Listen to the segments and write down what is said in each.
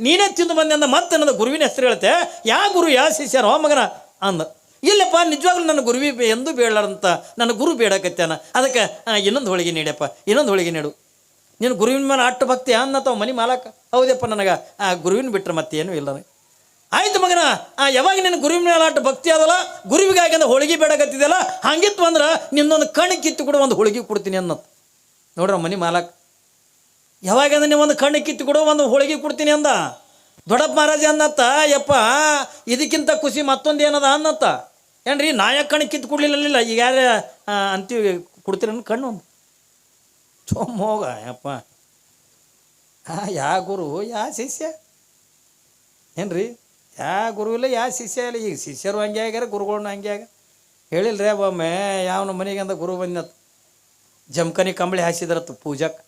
ನೀನೇ ತಿಂದು ಬಂದೆ ಅಂದ ಮತ್ತೆ ನನ್ನ ಗುರುವಿನ ಹೆಸರು ಹೇಳುತ್ತೆ. ಯಾ ಗುರು, ಯಾ ಶಿಷ್ಯನ ಹೋ ಮಗನ ಅಂದ. ಇಲ್ಲಪ್ಪ, ನಿಜವಾಗ್ಲೂ ನನ್ನ ಗುರುವಿ ಎಂದು ಬೇಡಾರಂತ ನನ್ನ ಗುರು ಬೇಡಕತ್ಯಾನ. ಅದಕ್ಕೆ ಇನ್ನೊಂದು ಹೋಳಿಗೆ ನೀಡಪ್ಪ, ಇನ್ನೊಂದು ಹೋಳಿಗೆ ನೀಡು. ನೀನು ಗುರುವಿನ ಮೇಲೆ ಅಟ್ಟು ಭಕ್ತಿ ಅನ್ನತ್ತವ ಮನಿ ಮಾಲಕ? ಹೌದಪ್ಪ, ನನಗೆ, ಆ, ಗುರುವಿನ ಬಿಟ್ಟರೆ ಮತ್ತೇನು ಇಲ್ಲ ನನಗೆ. ಆಯ್ತು ಮಗನ ಯಾವಾಗ ನಿನ್ನ ಗುರುವಿನ ಮೇಲೆ ಅಟ್ಟು ಭಕ್ತಿ ಅದಲ್ಲ? ಗುರುವಿಗಾಗಿ ಅಂದ್ರೆ ಹೋಳಿಗೆ ಬೇಡಕತ್ತಿದೆಯಲ್ಲ ಹಂಗಿತ್ತು ಅಂದ್ರೆ ನಿನ್ನೊಂದು ಕಣ್ಣು ಕಿತ್ತು ಕೂಡ ಒಂದು ಹೋಳಿಗೆ ಕೊಡ್ತೀನಿ ಅನ್ನತ್ ನೋಡ್ರ ಮನಿ ಮಾಲಕ್. ಯಾವಾಗ ಅಂದ್ರೆ ನೀವು ಒಂದು ಕಣ್ಣು ಕಿತ್ತು ಕೊಡು, ಒಂದು ಹೋಳಿಗೆ ಕೊಡ್ತೀನಿ ಅಂದ. ದೊಡ್ಡಪ್ಪ ಮಹಾರಾಜ ಅನ್ನತ್ತ, ಯಪ್ಪ, ಇದಕ್ಕಿಂತ ಖುಷಿ ಮತ್ತೊಂದು ಏನದ ಅನ್ನತ್ತ. ಏನ್ರಿ ನಾಯ ಕಣ್ಣು ಕಿತ್ತು ಕೊಡ್ಲಿಲ್ಲ ಈಗ ಯಾರ ಅಂತೀವಿ, ಕೊಡ್ತೀರ ಕಣ್ಣು ಒಂದು. ಚೊಮ್ಮೋಗ ಯಪ್ಪ. ಹಾಂ ಯಾ ಗುರು, ಯಾ ಶಿಷ್ಯ? ಏನ್ರಿ, ಯಾ ಗುರು ಇಲ್ಲ, ಯಾ ಶಿಷ್ಯ ಇಲ್ಲ, ಈಗ ಶಿಷ್ಯರು ಹಂಗೆ ಆಗ್ಯಾರ ಗುರುಗಳನ್ನ ಹಂಗೆ ಆಗ ಹೇಳಿಲ್ರಿ, ಒಮ್ಮೆ ಯಾವನ ಮನೆಗೆ ಅಂದ ಗುರು ಬಂದ ಜಮ್ಕನಿ ಕಂಬಳಿ ಹಾಸಿದ್ರತ್ತು ಪೂಜಾಕ್.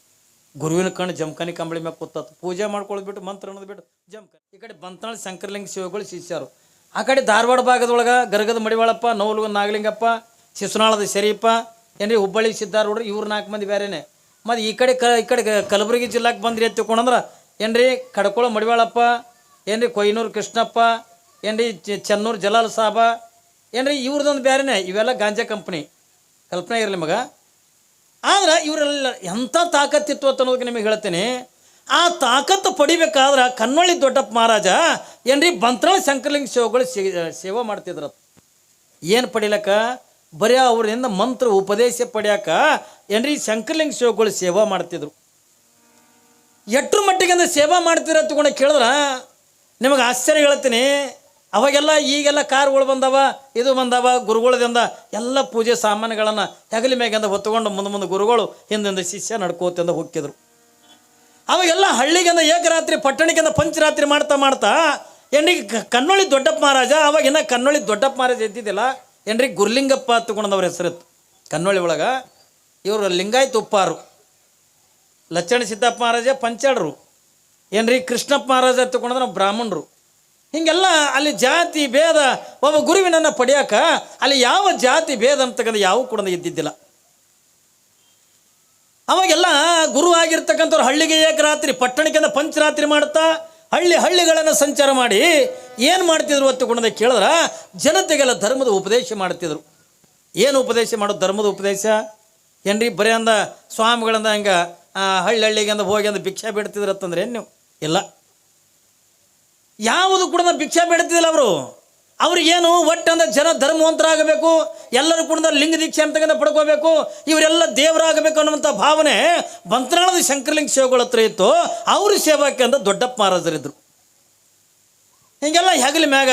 ಗುರುವಿನ ಕಣ್ಣು ಜಮಖಾನಿ ಕಂಬಳಿ ಮ್ಯಾಗ ಕೂತತ್ತು ಪೂಜೆ ಮಾಡ್ಕೊಳ್ಳೋದು ಬಿಟ್ಟು ಮಂತ್ರ ಅನ್ನೋದು ಬಿಟ್ಟು ಜಮ್ಕನಿ ಈ ಕಡೆ ಬಂತಾಳ ಶಂಕರಲಿಂಗ ಶಿವಗಳು ಶಿಷ್ಯರು. ಆ ಕಡೆ ಧಾರವಾಡ ಭಾಗದೊಳಗೆ ಗರಗದ ಮಡಿವಾಳಪ್ಪ ನವಲುಗ ನಾಗಲಿಂಗಪ್ಪ, ಶಿಶುನಾಳದ ಶರೀಪ, ಏನ್ರಿ ಹುಬ್ಬಳ್ಳಿ ಸಿದ್ದಾರೂಢರು ಇವ್ರ ನಾಲ್ಕು ಮಂದಿ ಬೇರೆನೆ ಮತ್ತು ಈ ಕಡೆ ಕ, ಈ ಕಡೆ ಕಲಬುರಗಿ ಜಿಲ್ಲಾಕ್ಕೆ ಬಂದ್ರಿ ಅಂತ ತಿಳ್ಕೊಂಡ್ರೆ ಏನ್ರಿ ಕಡ್ಕೊಳ ಮಡಿವಾಳಪ್ಪ, ಏನ್ರಿ ಕೊಯ್ನೂರು ಕೃಷ್ಣಪ್ಪ, ಏನ್ರಿ ಚೆನ್ನೂರು ಜಲಾಲ್ ಸಾಬ, ಏನ್ರಿ ಇವ್ರದೊಂದು ಬೇರೆನೆ ಇವೆಲ್ಲ ಗಾಂಜಾ ಕಂಪ್ನಿ. ಕಲ್ಪನೆ ಇರಲಿ ಮಗ. ಆದ್ರೆ ಇವರೆಲ್ಲ ಎಂಥ ತಾಕತ್ತಿತ್ತು ಅಂತ ಅನ್ನೋದಕ್ಕೆ ನಿಮಗೆ ಹೇಳ್ತೀನಿ. ಆ ತಾಕತ್ತು ಪಡಿಬೇಕಾದ್ರೆ ಕನ್ನೊಳ್ಳಿ ದೊಡ್ಡಪ್ಪ ಮಹಾರಾಜ ಏನ್ರಿ ಬಂತ್ರಳ ಶಂಕರಲಿಂಗ ಶಿವಗಳು ಸೇವೆ ಮಾಡ್ತಿದ್ರು. ಏನು ಪಡಿಲಕ್ಕ? ಬರೀ ಅವರಿಂದ ಮಂತ್ರ ಉಪದೇಶ ಪಡ್ಯಾಕ ಏನ್ರಿ ಶಂಕರಲಿಂಗ ಶಿವಗಳು ಸೇವಾ ಮಾಡ್ತಿದ್ರು. ಎಟ್ರ ಮಟ್ಟಿಗೆ ಅಂದ್ರೆ ಸೇವಾ ಮಾಡ್ತೀರ ತಗೊಂಡು ಕೇಳಿದ್ರ? ನಿಮಗೆ ಆಶ್ಚರ್ಯ ಹೇಳ್ತೀನಿ. ಅವಾಗೆಲ್ಲ ಈಗೆಲ್ಲ ಕಾರ್ಗಳು ಬಂದವ, ಇದು ಬಂದವ, ಗುರುಗಳದಿಂದ ಎಲ್ಲ ಪೂಜೆ ಸಾಮಾನುಗಳನ್ನು ಹೆಗಲಿ ಮ್ಯಾಗಿಂದ ಹೊತ್ತುಕೊಂಡು ಮುಂದೆ ಮುಂದೆ ಗುರುಗಳು ಹಿಂದಿಂದ ಶಿಷ್ಯ ನಡ್ಕೋತಿಂದ ಹೋಗ್ತಿದ್ರು ಅವಾಗೆಲ್ಲ ಹಳ್ಳಿಗಿಂದ ಏಕರಾತ್ರಿ ಪಟ್ಟಣಕ್ಕಿಂದ ಪಂಚರಾತ್ರಿ ಮಾಡ್ತಾ ಮಾಡ್ತಾ, ಎಣ್ಣಿಗೆ ಕನ್ನೊಳ್ಳಿ ದೊಡ್ಡಪ್ಪ ಮಹಾರಾಜ ಅವಾಗಿನ್ನ ಕನ್ನೊಳ್ಳಿ ದೊಡ್ಡಪ್ಪ ಮಹಾರಾಜ ಎದ್ದಿದ್ದಿಲ್ಲ ಏನ್ರಿ ಗುರುಲಿಂಗಪ್ಪ ತಗೊಂಡವ್ರ ಹೆಸರಿತ್ತು. ಕನ್ನೊಳ್ಳಿ ಒಳಗೆ ಇವರು ಲಿಂಗಾಯತ್ ಉಪ್ಪಾರು. ಲಚ್ಚಣ ಸಿದ್ದಪ್ಪ ಮಹಾರಾಜ ಪಂಚಾಡ್ರು. ಏನ್ರಿ ಕೃಷ್ಣಪ್ಪ ಮಹಾರಾಜ ತಗೊಂಡ್ರೆ ನಾವು ಬ್ರಾಹ್ಮಣರು. ಹಿಂಗೆಲ್ಲ ಅಲ್ಲಿ ಜಾತಿ ಭೇದ, ಒಬ್ಬ ಗುರುವಿನನ್ನು ಪಡೆಯಾಕ ಅಲ್ಲಿ ಯಾವ ಜಾತಿ ಭೇದ ಅಂತಕ್ಕಂಥ ಯಾವ ಕೂಡ ಇದ್ದಿದ್ದಿಲ್ಲ ಅವಾಗೆಲ್ಲ ಗುರು ಆಗಿರ್ತಕ್ಕಂಥವ್ರು ಹಳ್ಳಿಗೆ ಏಕರಾತ್ರಿ ಪಟ್ಟಣಕ್ಕಿಂತ ಪಂಚರಾತ್ರಿ ಮಾಡ್ತಾ ಹಳ್ಳಿ ಹಳ್ಳಿಗಳನ್ನು ಸಂಚಾರ ಮಾಡಿ ಏನು ಮಾಡ್ತಿದ್ರು ಅಂತ ಕೂಡ ಕೇಳಿದ್ರೆ, ಜನತೆಗೆಲ್ಲ ಧರ್ಮದ ಉಪದೇಶ ಮಾಡ್ತಿದ್ರು. ಏನು ಉಪದೇಶ ಮಾಡೋದು ಧರ್ಮದ ಉಪದೇಶ? ಏನ್ರಿ ಬರೀ ಅಂದ ಸ್ವಾಮಿಗಳಿಂದ ಹಂಗೆ ಹಳ್ಳಿ ಹಳ್ಳಿಗೆ ಅಂದ ಹೋಗಿ ಅಂದ ಭಿಕ್ಷೆ ಬಿಡ್ತಿದ್ರು ಅಂತಂದ್ರೆ ಏನು ಇಲ್ಲ. ಯಾವುದು ಕೂಡ ಭಿಕ್ಷೆ ಬೇಡ್ತಿದ್ದಿಲ್ಲ ಅವರು. ಅವ್ರಿಗೇನು ಒಟ್ಟಂದ ಜನ ಧರ್ಮವಂತರಾಗಬೇಕು, ಎಲ್ಲರೂ ಕೂಡ ಲಿಂಗ ದೀಕ್ಷೆ ಅಂತಕ್ಕಂಥ ಪಡ್ಕೋಬೇಕು, ಇವರೆಲ್ಲ ದೇವರಾಗಬೇಕು ಅನ್ನುವಂಥ ಭಾವನೆ ಬಂತ್ರಾಳದ ಶಂಕರಲಿಂಗ ಸೇವೆಗಳ ಹತ್ರ ಇತ್ತು. ಅವ್ರ ಸೇವಾಕ್ಕೆ ಅಂತ ದೊಡ್ಡಪ್ಪ ಮಹಾರಾಜರಿದ್ದರು ಹೀಗೆಲ್ಲ ಹೆಗಲ ಮ್ಯಾಗ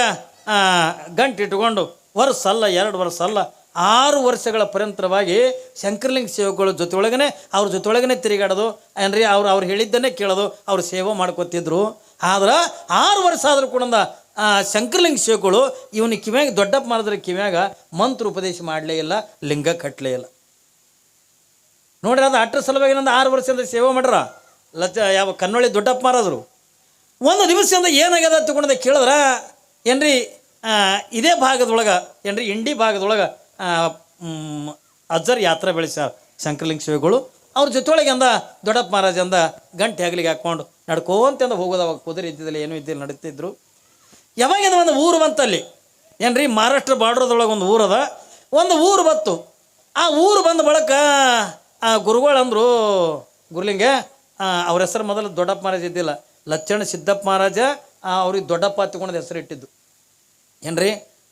ಗಂಟು ಇಟ್ಕೊಂಡು ವರ್ಷ ಅಲ್ಲ, ಎರಡು ವರ್ಷ ಅಲ್ಲ, ಆರು ವರ್ಷಗಳ ಪರ್ಯಂತರವಾಗಿ ಶಂಕರಲಿಂಗ ಸೇವಕಗಳ ಜೊತೆಯೊಳಗನೆ, ಅವ್ರ ಜೊತೆಯೊಳಗನೆ ತಿರುಗಾಡೋದು. ಏನ್ರಿ, ಅವ್ರು ಅವ್ರು ಹೇಳಿದ್ದನ್ನೇ ಕೇಳೋದು, ಅವ್ರು ಸೇವೆ ಮಾಡ್ಕೊತಿದ್ರು. ಆದ್ರೆ ಆರು ವರ್ಷ ಆದರೂ ಕೂಡ ಶಂಕರಲಿಂಗ ಶೇಖಗಳು ಇವನಿಗೆ ಕಿವ್ಯಾಗ, ದೊಡ್ಡಪ್ಪ ಮಾಡಿದ್ರೆ ಕಿವ್ಯಾಗ ಮಂತ್ರ ಉಪದೇಶ ಮಾಡಲೇ ಇಲ್ಲ, ಲಿಂಗ ಕಟ್ಟಲೇ ಇಲ್ಲ. ನೋಡ್ರಿ ಅದು ಅಟ್ರ ಸಲುವಾಗಿ ನಂದು ಆರು ವರ್ಷದಿಂದ ಸೇವೆ ಮಾಡ್ರ? ಲಚ್ಚ, ಯಾವ ಕನ್ನೊಳ್ಳಿ ದೊಡ್ಡಪ್ಪ ಮಾರಾದ್ರು. ಒಂದು ದಿವಸದಿಂದ ಏನಾಗ್ಯದ ತಗೊಂಡ ಕೇಳಿದ್ರೆ, ಏನ್ರಿ ಇದೇ ಭಾಗದೊಳಗೆ, ಏನ್ರಿ, ಇಂಡಿ ಭಾಗದೊಳಗೆ ಅಜ್ಜರ್ ಯಾತ್ರೆ ಬೆಳೆಸ್ಯಾರ ಶಂಕರಲಿಂಗ ಶಿವಗಳು ಅವ್ರ ಜೊತೆಯೊಳಗೆ ಅಂದ, ದೊಡ್ಡಪ್ಪ ಮಹಾರಾಜ ಅಂದ, ಗಂಟೆ ಹಗಲಿಗೆ ಹಾಕ್ಕೊಂಡು ನಡ್ಕೋಂತಂದ ಹೋಗೋದು ಅವಾಗ ಕುದುರೆ ಇದ್ದಿದ್ದಿಲ್ಲ ಏನೂ ಇದ್ದಿಲ್ಲ, ನಡೀತಿದ್ರು. ಯಾವಾಗಿಂದ ಒಂದು ಊರು ಬಂತಲ್ಲಿ? ಏನ್ರಿ, ಮಹಾರಾಷ್ಟ್ರ ಬಾರ್ಡ್ರದೊಳಗೆ ಒಂದು ಊರದ ಒಂದು ಊರು ಬತ್ತು ಆ ಊರು ಬಂದ ಬಳಕ, ಆ ಗುರುಗಳು ಅಂದರು, ಗುರುಲಿಂಗೆ ಅವ್ರ ಹೆಸರು ಮೊದಲು ದೊಡ್ಡಪ್ಪ ಮಹಾರಾಜ ಇದ್ದಿಲ್ಲ. ಲಚ್ಚಣ ಸಿದ್ದಪ್ಪ ಮಹಾರಾಜ ಅವ್ರಿಗೆ ದೊಡ್ಡಪ್ಪ ಹತ್ತಿಕೊಂಡ ಹೆಸರು ಇಟ್ಟಿದ್ದು. ಏನ್ರಿ,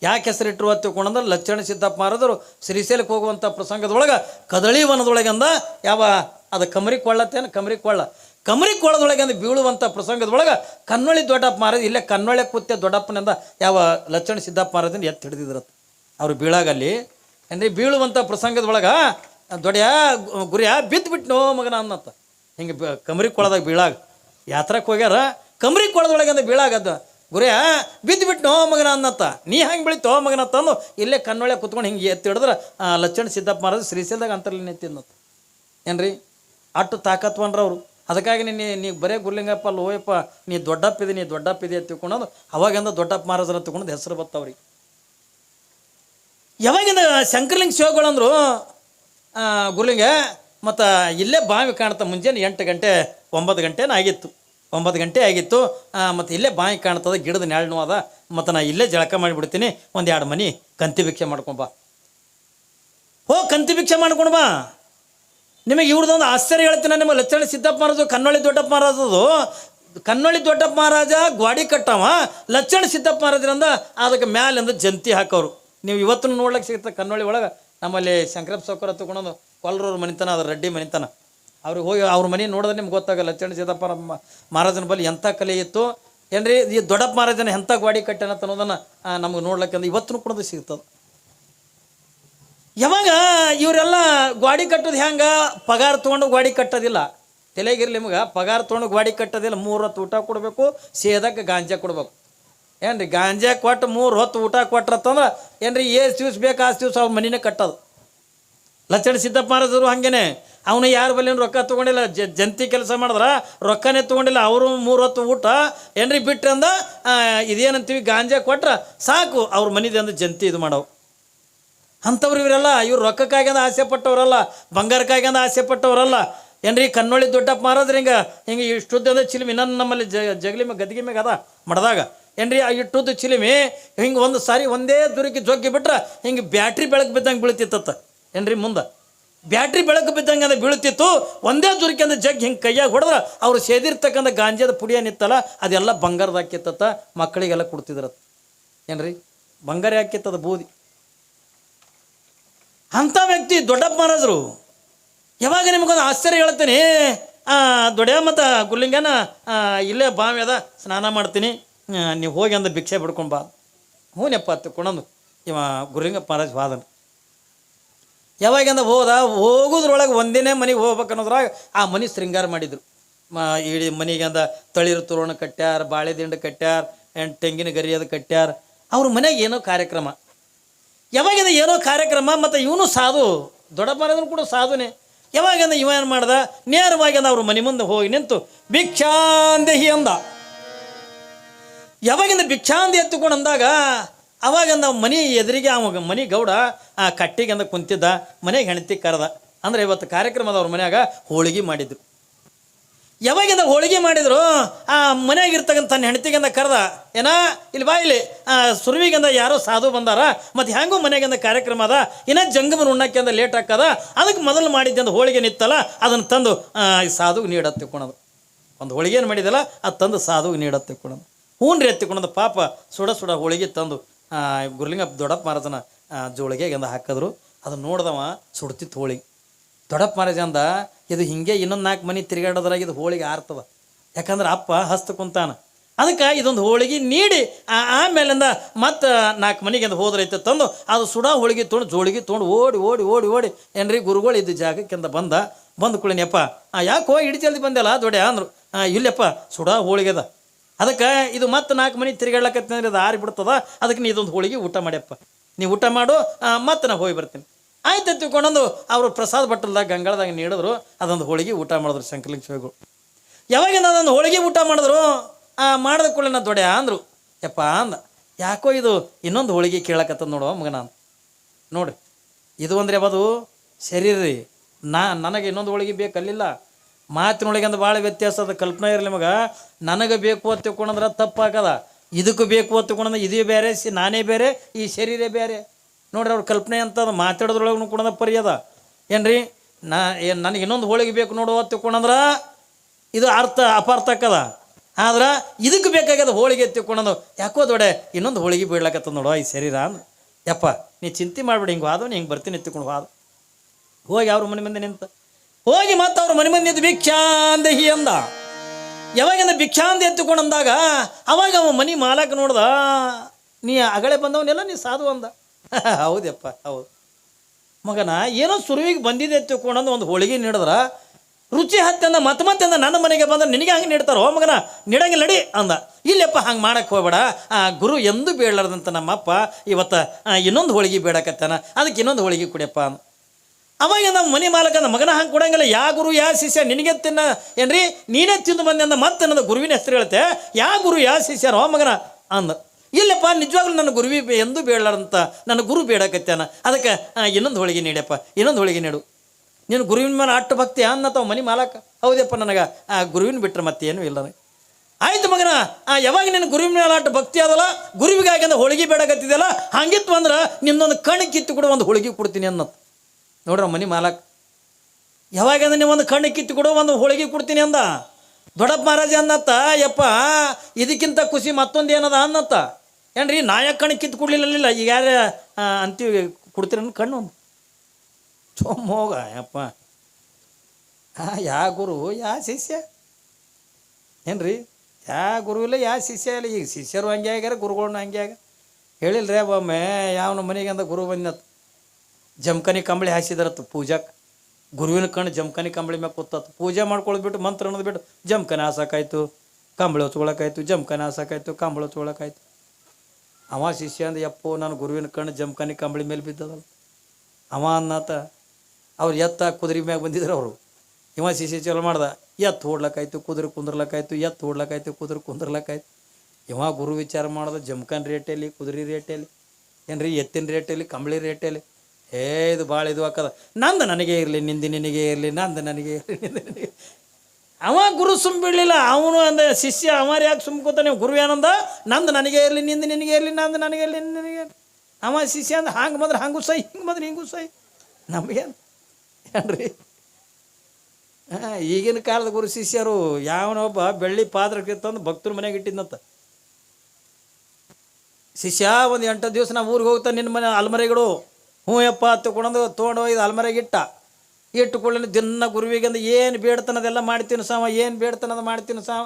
ಯಾಕೆ ಹೆಸರಿಟ್ಟರು ಅಂತ ತಿಳ್ಕೊಂಡಂದ್ರೆ ಲಚ್ಚಣ ಸಿದ್ದಪ್ಪ ಮಹಾರಾಜರು ಶ್ರೀಶೈಲಕ್ಕೆ ಹೋಗುವಂಥ ಪ್ರಸಂಗದೊಳಗೆ ಕದಳಿ ವನದೊಳಗೆ ಅಂದ ಯಾವ, ಅದು ಕಮರಿ ಕೊಳ್ಳತ್ತೇನು? ಕಮರಿ ಕೊಳ್ಳ. ಕಮರಿ ಕೊಳದೊಳಗೆ ಬೀಳುವಂಥ ಪ್ರಸಂಗದೊಳಗೆ ಕನ್ನೊಳ್ಳಿ ದೊಡ್ಡಪ್ಪ ಮಾರದ, ಇಲ್ಲೇ ಕನ್ನೊಳ್ಳೆ ಕೂತೆ ದೊಡ್ಡಪ್ಪನಿಂದ ಯಾವ ಲಕ್ಷಣ ಸಿದ್ದಪ್ಪ ಮಹಾರಾಜನ ಎತ್ತಿ ಹಿಡಿದಿದ್ರತ್ ಅವ್ರು ಬೀಳಾಗಲ್ಲಿ. ಅಂದರೆ ಬೀಳುವಂಥ ಪ್ರಸಂಗದೊಳಗೆ ದೊಡ್ಡ ಗುರಿಯ ಬಿದ್ದು ಬಿಟ್ಟು ಮಗನ ಅನ್ನತ್ತ. ಹಿಂಗೆ ಕಮರಿ ಕೊಳದಾಗ ಬೀಳಾಗ. ಯಾತ್ರಕ್ಕೆ ಹೋಗ್ಯಾರ ಕಮರಿ ಕೊಳದೊಳಗೆ ಅಂದ್ರೆ ಬೀಳಾಗದ. ಗುರಿಯ ಬಿದ್ದು ಬಿಟ್ಟು ನೋ ಮಗನ ಅನ್ನತ್ತ. ನೀ ಹಂಗೆ ಬೆಳಿತು ಮಗನ ತಂದು ಇಲ್ಲೇ ಕನ್ನೊಳ್ಳೆ ಕುತ್ಕೊಂಡು ಹಿಂಗೆ ಎತ್ತಿ ಹಿಡಿದ್ರೆ ಲಚ್ಚಣ ಸಿದ್ದಪ್ಪ ಮಹಾರಾಜ ಶ್ರೀಶೈಲದಾಗ ಅಂತರ್ಲಿ ನಿಂತಿನ್ನತ್ತ ಏನ್ರಿ? ಅಟ್ಟು ತಾಕತ್ವನ್ರ ಅವರು ಅದಕ್ಕಾಗಿ ನೀನು ನೀ ಬರೇ ಗುರ್ಲಿಂಗಪ್ಪ, ಲೋಯಪ್ಪ, ನೀ ದೊಡ್ಡಪ್ಪಿದೆ ನೀ ದೊಡ್ಡಪ್ಪಿದೆ ಅಂತ ತಿಳ್ಕೊಳೋದು ಅವಾಗಿಂದ ದೊಡ್ಡಪ್ಪ ಮಹಾರಾಜನ ತಿಳ್ಕೊಂಡು ಹೆಸರು ಬತ್ತವ್ರಿ. ಯಾವಾಗಿಂದ ಶಂಕರಲಿಂಗ ಶಿವಗಳಂದ್ರು ಗುರುಲಿಂಗ, ಮತ್ತು ಇಲ್ಲೇ ಬಾವಿ ಕಾಣ್ತಾ ಮುಂಜಾನೆ ಎಂಟು ಗಂಟೆ, ಒಂಬತ್ತು ಗಂಟೆನ ಆಗಿತ್ತು. ಒಂಬತ್ತು ಗಂಟೆ ಆಗಿತ್ತು. ಮತ್ತು ಇಲ್ಲೇ ಬಾಯಿ ಕಾಣ್ತದೆ, ಗಿಡದ ನೆರಳು ಅದ. ಮತ್ತು ನಾ ಇಲ್ಲೇ ಜಳಕ ಮಾಡಿಬಿಡ್ತೀನಿ. ಒಂದು ಎರಡು ಮನೆ ಕಂತಿ ಭಿಕ್ಷೆ ಮಾಡ್ಕೊಂಬ ಹೋ, ಕಂತಿ ಭಿಕ್ಷೆ ಮಾಡ್ಕೊಂಡು ಬಾ. ನಿಮಗೆ ಇವ್ರದ್ದೊಂದು ಆಶ್ಚರ್ಯ ಹೇಳ್ತೀನಿ ನಿಮ್ಮ ಲಚ್ಚಣ ಸಿದ್ದಪ್ಪ ಮಹಾರಾಜು ಕನ್ನೊಳ್ಳಿ ದೊಡ್ಡಪ್ಪ ಮಹಾರಾಜದು ಕನ್ನೊಳ್ಳಿ ದೊಡ್ಡಪ್ಪ ಮಹಾರಾಜ ಗ್ವಾಡಿ ಕಟ್ಟವ, ಲಚ್ಚಣ ಸಿದ್ದಪ್ಪ ಮಹಾರಾಜರಿಂದ ಅದಕ್ಕೆ ಮ್ಯಾಲಿಂದ ಜಂತಿ ಹಾಕೋರು ನೀವು ಇವತ್ತು ನೋಡ್ಲಿಕ್ಕೆ ಸಿಗುತ್ತೆ ಕನ್ನೊಳ್ಳಿ ಒಳಗೆ. ನಮ್ಮಲ್ಲಿ ಶಂಕರಪ್ಪ ಸೌಕರ ತಗೊಂಡು ಕೊಲ್ಲರವ್ರ ಮನಿತನ, ಅದು ರೆಡ್ಡಿ ಮನಿತನ. ಅವ್ರಿಗೆ ಹೋಗಿ ಅವ್ರ ಮನೆ ನೋಡಿದ್ರೆ ನಿಮ್ಗೆ ಗೊತ್ತಾಗಲ್ಲ, ಲಚ್ಚಣ ಸಿದ್ದಪ್ಪ ಮಹಾರಾಜನ ಬಳಿ ಎಂಥ ಕಲೆ ಇತ್ತು. ಏನ್ರಿ, ಈ ದೊಡ್ಡಪ್ಪ ಮಹಾರಾಜನ ಎಂಥ ಗ್ವಾಡಿ ಕಟ್ಟೆನ ಅನ್ನೋದನ್ನು ನಮ್ಗೆ ನೋಡ್ಲಿಕ್ಕೆ ಇವತ್ತು ಕೂಡ ಸಿಗ್ತದೆ. ಯಾವಾಗ ಇವರೆಲ್ಲ ಗ್ವಾಡಿ ಕಟ್ಟೋದು ಹೆಂಗೆ? ಪಗಾರ ತೊಗೊಂಡು ಗಾಡಿ ಕಟ್ಟೋದಿಲ್ಲ. ತಲೆಗಿರ್ಲಿ ನಿಮ್ಗೆ, ಪಗಾರ ತೊಗೊಂಡು ಗಾಡಿ ಕಟ್ಟೋದಿಲ್ಲ. ಮೂರು ಹೊತ್ತು ಊಟ ಕೊಡಬೇಕು, ಸೇದಕ್ಕೆ ಗಾಂಜಾ ಕೊಡ್ಬೇಕು. ಏನ್ರಿ, ಗಾಂಜಾ ಕೊಟ್ಟು ಮೂರು ಹೊತ್ತು ಊಟ ಕೊಟ್ರತ್ತಂದ್ರೆ ಏನ್ರಿ ಏಸು ದಿವ್ಸ ಬೇಕು ಆಸ್ ದಿವ್ಸ ಅವ್ರ ಮನಿನೇ ಕಟ್ಟೋದು. ಲಚ್ಚಣ ಸಿದ್ದಪ್ಪ ಮಹಾರಾಜರು ಹಾಗೇನೆ. ಅವನು ಯಾರ ಬಲ್ಲಿನ ರೊಕ್ಕ ತೊಗೊಂಡಿಲ್ಲ. ಜಂತಿ ಕೆಲಸ ಮಾಡಿದ್ರೆ ರೊಕ್ಕನೇ ತೊಗೊಂಡಿಲ್ಲ. ಅವರು ಮೂರು ಹೊತ್ತು ಊಟ ಏನ್ರಿ ಬಿಟ್ರಂದ ಅಂದ ಇದೇನಂತೀವಿ, ಗಾಂಜಾ ಕೊಟ್ರೆ ಸಾಕು. ಅವ್ರ ಮನಿದಿಂದ ಜಂತಿ ಇದು ಮಾಡವು. ಅಂಥವ್ರು ಇವರೆಲ್ಲ, ಇವ್ರು ರೊಕ್ಕಕ್ಕಾಗ್ಯಂದ ಆಸೆ ಪಟ್ಟವರಲ್ಲ ಬಂಗಾರಕ್ಕಾಗ್ಯಂದ ಆಸೆ ಪಟ್ಟವರಲ್ಲ. ಏನ್ರಿ ಕಣ್ಣೊಳಿ ದೊಡ್ಡಪ್ಪ ಮಾರೋದ್ರಿ ಹಿಂಗೆ? ಹಿಂಗೆ ಇಷ್ಟುದ್ದದ ಚಿಲಿಮಿ ನನ್ನ ನಮ್ಮಲ್ಲಿ ಜ, ಜಗಲಿ ಮ್ಯಾಗ, ಗದಿಗೆ ಮ್ಯಾಗ ಅದ ಮಡ್ದಾಗ. ಏನ್ರಿ, ಆ ಇಟ್ಟುದ್ದು ಚಿಲಿಮಿ, ಹಿಂಗೆ ಒಂದು ಸಾರಿ ಒಂದೇ ದುರುಕಿ ಜೊಗ್ಗಿ ಬಿಟ್ರೆ ಹಿಂಗೆ ಬ್ಯಾಟ್ರಿ ಬೆಳಕು ಬಿದ್ದಂಗೆ ಬೀಳ್ತಿತ್ತತ್ತ. ಏನ್ರಿ, ಮುಂದೆ? ಬ್ಯಾಟ್ರಿ ಬೆಳಕು ಬಿದ್ದಂಗೆ ಅದು ಬೀಳುತ್ತಿತ್ತು ಒಂದೇ ದುರುಕಿ ಅಂದ್ರೆ ಜಗ್ ಹಿಂಗೆ ಕೈಯಾಗ ಹೊಡೆದ್ರೆ ಅವ್ರು ಸೇದಿರ್ತಕ್ಕಂಥ ಗಾಂಜಾದ ಪುಡಿ ಏನಿತ್ತಲ್ಲ ಅದೆಲ್ಲ ಬಂಗಾರದ ಹಾಕಿತ್ತತ್ತ, ಮಕ್ಕಳಿಗೆಲ್ಲ ಕೊಡ್ತಿದ್ರತ್ತ. ಏನ್ರಿ, ಬಂಗಾರ ಹಾಕಿತ್ತದ ಬೂದಿ? ಅಂಥ ವ್ಯಕ್ತಿ ದೊಡ್ಡಪ್ಪ ಮಹಾರಾಜರು. ಯಾವಾಗ ನಿಮಗೊಂದು ಆಶ್ಚರ್ಯ ಹೇಳ್ತೀನಿ ದೊಡ್ಡ ಮತ್ತು ಗುಲ್ಲಿಂಗನ ಇಲ್ಲೇ ಬಾವಿ ಅದ ಸ್ನಾನ ಮಾಡ್ತೀನಿ. ನೀವು ಹೋಗಿ ಅಂದ ಭಿಕ್ಷೆ ಬಿಡ್ಕೊಂಡು ಬಾ. ಹೂನಪ್ಪ ತಗೊಂಡು ಇವ ಗುರುಲಿಂಗಪ್ಪ ಮಹಾರಾಜ್ ವಾದನ. ಯಾವಾಗಿಂದ ಹೋದ, ಹೋಗೋದ್ರೊಳಗೆ ಒಂದಿನೇ ಮನೆಗೆ ಹೋಗ್ಬೇಕು ಅನ್ನೋದ್ರಾಗ ಆ ಮನೆ ಶೃಂಗಾರ ಮಾಡಿದರು. ಇಡೀ ಮನೆಗೆ ಅಂದ ತಳಿರು ತೋರಣ ಕಟ್ಟ್ಯಾರ, ಬಾಳೆ ದಿಂಡು ಕಟ್ಟ್ಯಾರ ಆ್ಯಂಡ್ ತೆಂಗಿನ ಗರಿ ಅದು ಕಟ್ಟ್ಯಾರ. ಅವ್ರ ಮನೆಗೆ ಏನೋ ಕಾರ್ಯಕ್ರಮ. ಯಾವಾಗಿಂದ ಏನೋ ಕಾರ್ಯಕ್ರಮ ಮತ್ತು ಇವನು ಸಾಧು, ದೊಡ್ಡಪ್ಪ ಮಹಾರಾಜನು ಕೂಡ ಸಾಧುನೇ. ಯಾವಾಗಿಂದ ಇವ ಏನು ಮಾಡ್ದ? ನೇರವಾಗಿ ಅಂದ ಅವ್ರ ಮನೆ ಮುಂದೆ ಹೋಗಿ ನಿಂತು ಭಿಕ್ಷಾಂದೇಹಿ ಅಂದ. ಯಾವಾಗಿಂದ ಭಿಕ್ಷಾಂದಿ ಎತ್ತುಕೊಂಡು ಅಂದಾಗ, ಅವಾಗಂದ ಮನೆ ಎದುರಿಗೆ ಅವಾಗ ಮನೆ ಗೌಡ ಆ ಕಟ್ಟಿಗೆ ಅಂದ ಕುಂತಿದ್ದ, ಮನೆಗೆ ಹೆಣತಿ ಕರೆದ. ಅಂದ್ರೆ ಇವತ್ತು ಕಾರ್ಯಕ್ರಮದ ಅವ್ರ ಮನ್ಯಾಗ ಹೋಳಿಗೆ ಮಾಡಿದ್ರು. ಯಾವಾಗಿಂದ ಹೋಳಿಗೆ ಮಾಡಿದ್ರು ಆ ಮನೆಯಾಗಿರ್ತಕ್ಕಂಥ ತನ್ನ ಹೆಂಡತಿಗಿಂದ ಕರೆದ ಏನ ಇಲ್ಲಿ ಬಾ ಇಲ್ಲಿ ಸುರುವಿಗಿಂದ ಯಾರೋ ಸಾಧು ಬಂದಾರ ಮತ್ತು ಹ್ಯಾಂಗೂ ಮನೆಗಿಂದ ಕಾರ್ಯಕ್ರಮ ಅದ ಇನ್ನ ಜಂಗಮನ ಉಣ್ಣಕ್ಕೆ ಅಂದ ಲೇಟ್ ಹಾಕದ ಅದಕ್ಕೆ ಮೊದಲು ಮಾಡಿದ್ದಂದು ಹೋಳಿಗೆ ನಿತ್ತಲ್ಲ ಅದನ್ನು ತಂದು ಈ ಸಾಧುಗೆ ನೀಡತ್ತೆ ತಿಳ್ಕೊಳೋದು ಒಂದು ಹೋಳಿಗೆ ಏನು ಮಾಡಿದಲ್ಲ ಅದು ತಂದು ಸಾಧುಗೆ ನೀಡತ್ತೆ ರೀ ಎತ್ತಿಕೊಂಡಂದು ಪಾಪ ಸುಡ ಸುಡ ಹೋಳಿಗೆ ತಂದು ಆ, ಗುರುಲಿಂಗ ದೊಡ್ಡಪ್ಪ ಮಹಾರಾಜನ ಜೋಳಿಗೆ ಹಾಕಿದ್ರು. ಅದನ್ನು ನೋಡ್ದವ ಸುಡ್ತಿತ್ತು ಹೋಳಿಗೆ. ದೊಡ್ಡಪ್ಪ ಮಹಾರಾಜ ಅಂದ ಇದು ಹಿಂಗೆ ಇನ್ನೊಂದು ನಾಲ್ಕು ಮನೆ ತಿರುಗಾಡೋದ್ರಾಗ ಇದು ಹೋಳಿಗೆ ಆರ್ತದ. ಯಾಕಂದ್ರೆ ಅಪ್ಪ ಹಸ್ತ ಕುಂತಾನ. ಅದಕ್ಕೆ ಇದೊಂದು ಹೋಳಿಗೆ ನೀಡಿ ಆಮೇಲಿಂದ ಮತ್ತೆ ನಾಲ್ಕು ಮನೆಗೆ ಅಂತ ಹೋದ್ರೈತೆ ತಂದು, ಅದು ಸುಡಾ ಹೋಳಿಗೆ ತೊಗೊಂಡು ಜೋಳಿಗೆ ತೊಗೊಂಡು ಓಡಿ ಓಡಿ ಓಡಿ ಓಡಿ. ಏನ್ರಿ ಗುರುಗಳು ಇದ್ದ ಜಾಗಕ್ಕಿಂತ ಬಂದ, ಬಂದು ಕುಳಿನಪ್ಪ. ಯಾಕೋ ಇಡಿ ಜಲ್ದಿ ಬಂದಲ್ಲ ದೊಡ್ಡ ಅಂದ್ರು. ಇಲ್ಲಪ್ಪ, ಸುಡಾ ಹೋಳಿಗೆ ಅದ. ಅದಕ್ಕೆ ಇದು ಮತ್ತೆ ನಾಲ್ಕು ಮನೆ ತಿರುಗಾಡ್ಲಕ್ಕಂದ್ರೆ ಅದು ಆರಿ ಬಿಡ್ತದ ಅದಕ್ಕೆ ನೀ ಇದೊಂದು ಹೋಳಿಗೆ ಊಟ ಮಾಡ್ಯಪ್ಪ. ನೀವು ಊಟ ಮಾಡು ಮತ್ತೆ ನಾ ಹೋಗಿ ಬರ್ತೀನಿ. ಆಯ್ತು ತಿಳ್ಕೊಂಡು ಅವರು ಪ್ರಸಾದ ಬಟ್ಟಲ್ದಾಗ, ಗಂಗಾಳದಾಗ ನೀಡಿದ್ರು, ಅದೊಂದು ಹೋಳಿಗೆ ಊಟ ಮಾಡಿದ್ರು ಶಂಕರಲಿಂಗ ಸ್ವಾಮಿಗಳು. ಯಾವಾಗಿಂದ ಅದೊಂದು ಹೋಳಿಗೆ ಊಟ ಮಾಡಿದ್ರು? ಆ, ಮಾಡಿದ ಕೂಡಲೇ ನಾ ದೊಡ್ಡ ಅಂದರು. ಯಪ್ಪ ಅಂದ, ಯಾಕೋ ಇದು ಇನ್ನೊಂದು ಹೋಳಿಗೆ ಕೇಳಕತ್ತದ ನೋಡುವ ಮಗನ ನಾನು ನೋಡ್ರಿ ಇದು ಅಂದ್ರೆ ಯಾವುದು? ಶರೀರ ರೀ. ನಾ, ನನಗೆ ಇನ್ನೊಂದು ಹೋಳಿಗೆ ಬೇಕಲ್ಲಿಲ್ಲ ಮಾತಿನೊಳಗೆ ಅಂದ್ರೆ ಭಾಳ ವ್ಯತ್ಯಾಸ ಅದ, ಕಲ್ಪನೆ ಇರಲಿ ಮಗ. ನನಗೆ ಬೇಕು ಅಂತ ತಿಳ್ಕೊಂಡ್ರೆ ತಪ್ಪಾಗದ. ಇದಕ್ಕೂ ಬೇಕು ಅಂತ ತಿಳ್ಕೊಂಡ್ರೆ ಇದೇ ಬೇರೆ ನಾನೇ ಬೇರೆ, ಈ ಶರೀರ ಬೇರೆ. ನೋಡ್ರಿ ಅವ್ರ ಕಲ್ಪನೆ ಅಂತ ಅದು ಕೂಡ ಪರಿ ಅದ. ಏನ್ರಿ? ನಾ ಏನು ನನಗೆ ಇನ್ನೊಂದು ಹೋಳಿಗೆ ಬೇಕು ನೋಡು ತಿಳ್ಕೊಂಡಂದ್ರೆ ಇದು ಅರ್ಥ ಅಪಾರ್ಥಕ್ಕದ ಆದ್ರೆ ಇದಕ್ಕೆ ಬೇಕಾಗ್ಯದ ಹೋಳಿಗೆ ತಿಳ್ಕೊಳೋದು ಯಾಕೋ ದೊಡೆ ಇನ್ನೊಂದು ಹೋಳಿಗೆ ಬೀಳ್ಲಕತ್ತದ ನೋಡು, ಈ ಶರೀರ ಅಂದ್. ಯಪ್ಪ, ನೀ ಚಿಂತೆ ಮಾಡಿಬಿಡಿ, ಹಿಂಗೆ ವಾದ ಹಿಂಗೆ ಬರ್ತೀನಿ ಎತ್ತಿಕೊಂಡು ಹಾದು ಹೋಗಿ ಅವ್ರ ಮನೆ ಮುಂದೆ ನಿಂತ. ಹೋಗಿ ಮತ್ತೆ ಅವ್ರ ಮನೆ ಮುಂದೆ ನಿಂತು ಭಿಕ್ಷಾಂದಹಿ ಅಂದ. ಯಾವಾಗಿಂದ ಭಿಕ್ಷಾಂದ ಎತ್ತಿಕೊಂಡಂದಾಗ ಅವಾಗ ಅವ ಮನೆ ಮಾಲಕ ನೋಡ್ದ, ನೀ ಅಗಳೆ ಬಂದವನೆಲ್ಲ ನೀ ಸಾಧು ಅಂದ. ಹೌದಪ್ಪ ಹೌದು. ಮಗನ, ಏನೋ ಸುರುವಿಗೆ ಬಂದಿದೆ ತಿಳ್ಕೊಂಡಂದು ಒಂದು ಹೋಳಿಗೆ ನೀಡಿದ್ರ, ರುಚಿ ಹತ್ತಂದ ಮತ್ತೆ ಮತ್ತೆ ಅಂದ, ನನ್ನ ಮನೆಗೆ ಬಂದ್ರೆ ನಿನಗೆ ಹಂಗೆ ನೀಡ್ತಾರೋ? ಮಗನ ನೀಡಂಗಿಲ್ಲ ನಡಿ ಅಂದ. ಇಲ್ಲಪ್ಪ, ಹಂಗೆ ಮಾಡಕ್ಕೆ ಹೋಗ್ಬೇಡ. ಆ, ಗುರು ಎಂದೂ ಬೇಡಲಾರ್ದಂತ ನಮ್ಮಪ್ಪ ಇವತ್ತು ಇನ್ನೊಂದು ಹೋಳಿಗೆ ಬೇಡಕತ್ತಾನ. ಅದಕ್ಕೆ ಇನ್ನೊಂದು ಹೋಳಿಗೆ ಕುಡಿಯಪ್ಪ ಅಂದ. ಅವಾಗ ನಮ್ಮ ಮನೆ ಮಾಲಕ ಅಂದ, ಮಗನ, ಹಂಗೆ ಕೊಡಂಗಿಲ್ಲ. ಯಾ ಗುರು, ಯಾ ಶಿಷ್ಯ, ನಿನಗೆ ತಿನ್ನ. ಏನ್ರಿ, ನೀನೇ ತಿಂದು ಬಂದೆ ಅಂದ ಮತ್ತೆ ಅನ್ನೋದು ಗುರುವಿನ ಹೆಸರು ಹೇಳ್ತೆ ಯಾ ಗುರು, ಯಾ ಶಿಷ್ಯ ರೋ ಮಗನ, ಅಂದ. ಇಲ್ಲಪ್ಪ, ನಿಜವಾಗ್ಲೂ ನನ್ನ ಗುರುವಿ ಎಂದೂ ಬೇಡಲಾರಂತ ನನ್ನ ಗುರು ಬೇಡಕತ್ಯಾನ. ಅದಕ್ಕೆ ಇನ್ನೊಂದು ಹೋಳಿಗೆ ನೀಡಪ್ಪ, ಇನ್ನೊಂದು ಹೋಳಿಗೆ ನೀಡು. ನೀನು ಗುರುವಿನ ಮೇಲೆ ಅಟ್ಟು ಭಕ್ತಿ ಅನ್ನತಾವ ಮನೆ ಮಾಲಕ. ಹೌದಪ್ಪ, ನನಗೆ ಆ ಗುರುವಿನ ಬಿಟ್ಟರೆ ಮತ್ತೆ ಏನೂ ಇಲ್ಲ ನನಗೆ ಆಯ್ತು ಮಗನ ಯಾವಾಗ ನಿನ್ನ ಗುರುವಿನ ಮೇಲೆ ಅಟ್ಟು ಭಕ್ತಿ ಅದಲ್ಲ, ಗುರುವಿಗಾಗಿ ಅಂದ್ರೆ ಹೋಳಿಗೆ ಬೇಡಕತ್ತಿದೆಯಲ್ಲ ಹಂಗಿತ್ತು ಅಂದ್ರೆ ನಿನ್ನೊಂದು ಕಣ್ಣು ಕಿತ್ತು ಕೂಡ, ಒಂದು ಹೋಳಿಗೆ ಕೊಡ್ತೀನಿ ಅನ್ನೋದು. ನೋಡ್ರ ಮನಿ ಮಾಲಕ. ಯಾವಾಗಂದ್ರೆ ಒಂದು ಕಣ್ಣು ಕಿತ್ತು ಕೊಡು, ಒಂದು ಹೋಳಿಗೆ ಕೊಡ್ತೀನಿ ಅಂದ. ದೊಡ್ಡಪ್ಪ ಮಹಾರಾಜ ಅನ್ನತ್ತ ಯಪ್ಪ ಇದಕ್ಕಿಂತ ಖುಷಿ ಮತ್ತೊಂದು ಏನದ ಅನ್ನತ್ತ. ಏನ್ರಿ, ನಾಯಕ ಕಣ್ಣು ಕಿತ್ತು ಕೊಡ್ಲಿಲ್ಲ ಈಗ ಯಾರ ಅಂತೀವಿ, ಕೊಡ್ತೀರ ಕಣ್ಣು ಚೊಮ್ಮೋಗ ಯಪ್ಪ. ಹಾಂ ಯಾ ಗುರು, ಯಾ ಶಿಷ್ಯ? ಏನ್ರಿ, ಯಾ ಗುರು ಇಲ್ಲ, ಯಾ ಶಿಷ್ಯ ಇಲ್ಲ? ಈಗ ಶಿಷ್ಯರು ಹಂಗೆ ಆಗ್ಯಾರ ಗುರುಗಳನ್ನ ಹಂಗೆ ಆಗ ಹೇಳಿಲ್ರಿ, ಒಮ್ಮೆ ಯಾವನ ಮನೆಗೆ ಅಂದ ಗುರು ಬಂದತ್ ಜಮ್ಕನಿ ಕಂಬಳಿ ಹಾಸಿದ್ರತ್ತು ಪೂಜಾಕ್. ಗುರುವಿನ ಕಣ್ಣು ಜಮ್ಕನಿ ಕಂಬಳಿ ಮ್ಯಾಗ ಕೂತತ್ತು ಪೂಜೆ ಮಾಡ್ಕೊಳ್ಬಿಟ್ಟು ಬಿಟ್ಟು ಮಂತ್ರ ಅನ್ನೋದು ಬಿಟ್ಟು ಹಾಸಕಾಯ್ತು ಹಾಸಕ್ಕಾಯ್ತು ಕಂಬಳಿ ಹೊಚ್ಕೊಳಕಾಯ್ತು ಜಮ್ಕನಿ ಹಾಸಕ್ಕಾಯ್ತು ಕಂಬಳಿ ಹೊಚ್ಕೊಳಕಾಯ್ತು ಅವ ಶಿಷ್ಯ ಅಂದ, ಯಪ್ಪೋ ನಾನು ಗುರುವಿನ ಕಣ್ಣು ಜಮಖಾನಿ ಕಂಬಳಿ ಮೇಲೆ ಬಿದ್ದದಲ್ಲ. ಅವ ಅನ್ನಾತ, ಅವ್ರು ಎತ್ತ ಕುದುರೆ ಮ್ಯಾಗ ಬಂದಿದ್ರು ಅವರು. ಇವ ಶಿಷ್ಯ ಚಲೋ ಮಾಡ್ದ, ಎತ್ತು ಓಡ್ಲಕ್ಕಾಯ್ತು, ಕುದುರೆ ಕುಂದ್ರಲಕ್ಕಾಯ್ತು, ಎತ್ತು ಓಡ್ಲಕ್ಕಾಯ್ತು, ಕುದುರೆ ಕುಂದ್ರಲಕ್ಕಾಯ್ತು. ಇವ ಗುರು ವಿಚಾರ ಮಾಡ್ದ ಜಮಖಾನ್ ರೇಟಲ್ಲಿ, ಕುದುರೆ ರೇಟಲ್ಲಿ, ಏನ್ರಿ, ಎತ್ತಿನ ರೇಟಲ್ಲಿ, ಕಂಬಳಿ ರೇಟಲ್ಲಿ. ಏ, ಇದು ಭಾಳ ಇದು ಹಾಕದ ನಂದು ನನಗೆ ಇರಲಿ, ನಿಂದು ನಿನಗೆ ಇರಲಿ, ನಂದು ನನಗೆ ಇರಲಿ, ನಿಂದು ನಿನಗೆ ಅವ ಗುರು ಸುಮ್ಮ ಬೀಳಲಿಲ್ಲ ಅವನು ಅಂದ, ಶಿಷ್ಯ ಅವಾರ ಯಾಕೆ ಸುಮ್ಕೋತಾನೆ ಗುರು ಏನಂದ, ನಂದು ನನಗೆ ಇರಲಿ, ನಿಂದು ನಿನಗೆ ಇರಲಿ, ನಂದು ನನಗೆ ಇರಲಿ ನಿನಗೆ. ಅವ ಶಿಷ್ಯ ಅಂದ, ಹಂಗೆ ಬಂದ್ರೆ ಹಂಗೂ ಸೈ, ಹಿಂಗೆ ಬಂದ್ರೆ ಹಿಂಗೂ ಸೈ. ನಮಗೇನು? ಏನ್ರಿ? ಹಾಂ ಈಗಿನ ಕಾಲದ ಗುರು ಶಿಷ್ಯರು ಯಾವನೊಬ್ಬ ಬೆಳ್ಳಿ ಪಾತ್ರಕ್ಕೆ ತಂದು ಭಕ್ತರ ಮನೆಗೆ ಇಟ್ಟಿದ್ನಂತ. ಶಿಷ್ಯ, ಒಂದು ಎಂಟು ದಿವಸ ನಾವು ಊರಿಗೆ ಹೋಗ್ತಾನೆ ನಿನ್ನ ಮನೆ ಅಲ್ಮರೆಗಳು ಹ್ಞೂ ಯಪ್ಪ ತಗೊಂಡು ತೊಗೊಂಡು ಹೋಗಿ ಅಲ್ಮರೆಗೆ ಇಟ್ಟ. ಇಟ್ಟುಕೊಳ್ಳಿ ದಿನ ಗುರುವಿಗೆ ಅಂದ್ರೆ ಏನು ಬೇಡ್ತಾನದೆಲ್ಲ ಮಾಡ್ತೀನಿ ಸಾವ, ಏನು ಬೇಡ್ತಾನದ ಮಾಡ್ತೀನಿ ಸಾವ.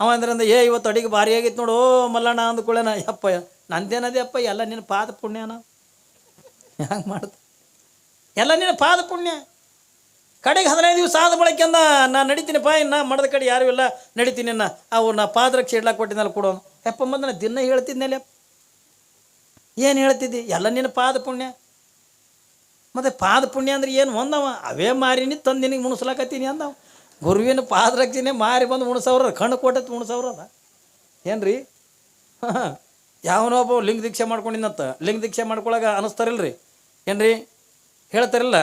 ಅವ ಅಂದ್ರಂದ, ಏ, ಇವತ್ತು ಅಡಿಗೆ ಭಾರಿ ಆಗಿತ್ತು ನೋಡು, ಮಲ್ಲಣ್ಣ ಅಂದ್ಕೊಳ್ಳೇನ. ಯಪ್ಪ, ನಂದೇನದೇ ಅಪ್ಪ ಎಲ್ಲ ನಿನ್ನ ಪಾದ ಪುಣ್ಯನ. ಹ್ಯಾಂಗೆ ಮಾಡ್ತ? ಎಲ್ಲ ನಿನ್ನ ಪಾದ ಪುಣ್ಯ. ಕಡೆಗೆ ಹದಿನೈದು ದಿವಸ ಆದ ಬಳಕೆಂದ ನಾ ನಡಿತೀನಿ ಪಾ, ಇನ್ನ ಮಡದ ಕಡೆ ಯಾರು ಇಲ್ಲ, ನಡಿತೀನಿ ನಾ ಅವು ನಾ ಪಾದರಕ್ಷೆ ಇಡ್ಲಾಕ್ ಕೊಟ್ಟಿದ್ದಲ್ಲ ಕೊಡೋನು ಯಪ್ಪ ಬಂದ ನಾ ದಿನ ಹೇಳ್ತಿದ್ನಲ್ಲ ಏನು ಹೇಳ್ತಿದ್ದಿ? ಎಲ್ಲ ನಿನ್ನ ಪಾದ ಪುಣ್ಯ. ಮತ್ತು ಪಾದ ಪುಣ್ಯ ಅಂದ್ರೆ ಏನು ಒಂದವ? ಅವೇ ಮಾರಿನಿ ತಂದು ನಿನಗೆ ಮುಣಿಸ್ಲಾಕತ್ತೀನಿ ಅಂದವ. ಗುರುವಿನ ಪಾದರಕ್ಷೆನೆ ಮಾರಿ ಬಂದು ಉಣಸವ್ರ ಕಣ್ಣು ಕೊಟ್ಟತ್ ಅದ. ಏನು ರೀ ಒಬ್ಬ ಲಿಂಗ ದೀಕ್ಷೆ ಮಾಡ್ಕೊಂಡಿನಂತ ಲಿಂಗ ದೀಕ್ಷೆ ಮಾಡ್ಕೊಳಗ ಅನಿಸ್ತಾರಿಲ್ರಿ? ರೀ ಹೇಳ್ತಾರಿಲ್ಲ.